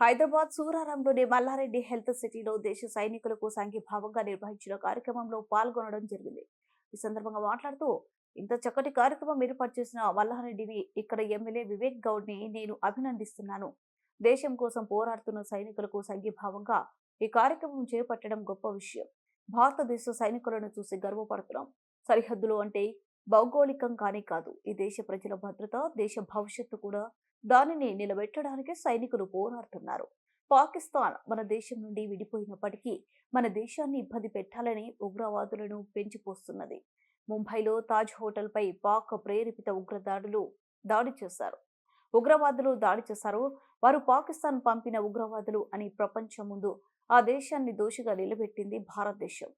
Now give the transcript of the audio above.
Hyderabad సూరారంలోని Mallareddy health సిటీలో దేశ సైనికులకు సంఘీభావంగా నిర్వహించిన కార్యక్రమంలో పాల్గొనడం జరిగింది. ఈ సందర్భంగా మాట్లాడుతూ ఇంత చక్కటి కార్యక్రమం ఏర్పాటు చేసిన మల్లారెడ్డిని ఇక్కడ ఎమ్మెల్యే వివేక్ గౌడ్ని నేను అభినందిస్తున్నాను. దేశం కోసం పోరాడుతున్న సైనికులకు సంఘీభావంగా ఈ కార్యక్రమం చేపట్టడం గొప్ప విషయం. భారతదేశ సైనికులను చూసి గర్వపడుతున్నాం. సరిహద్దులు అంటే భౌగోళికంగానే కాదు. ఈ దేశ ప్రజల భద్రత దేశ భవిష్యత్తు కూడా దానిని నిలబెట్టడానికి సైనికులు పోరాడుతున్నారు. పాకిస్తాన్ మన దేశం నుండి విడిపోయినప్పటికీ మన దేశాన్ని ఇబ్బంది పెట్టాలని ఉగ్రవాదులను పెంచిపోస్తున్నది. ముంబైలో తాజ్ హోటల్పై పాక్ ప్రేరేపిత ఉగ్రదాడులు దాడి చేశారు. ఉగ్రవాదులు దాడి చేశారు. వారు పాకిస్తాన్ పంపిన ఉగ్రవాదులు అని ప్రపంచం ముందు ఆ దేశాన్ని దోషిగా నిలబెట్టింది భారతదేశం.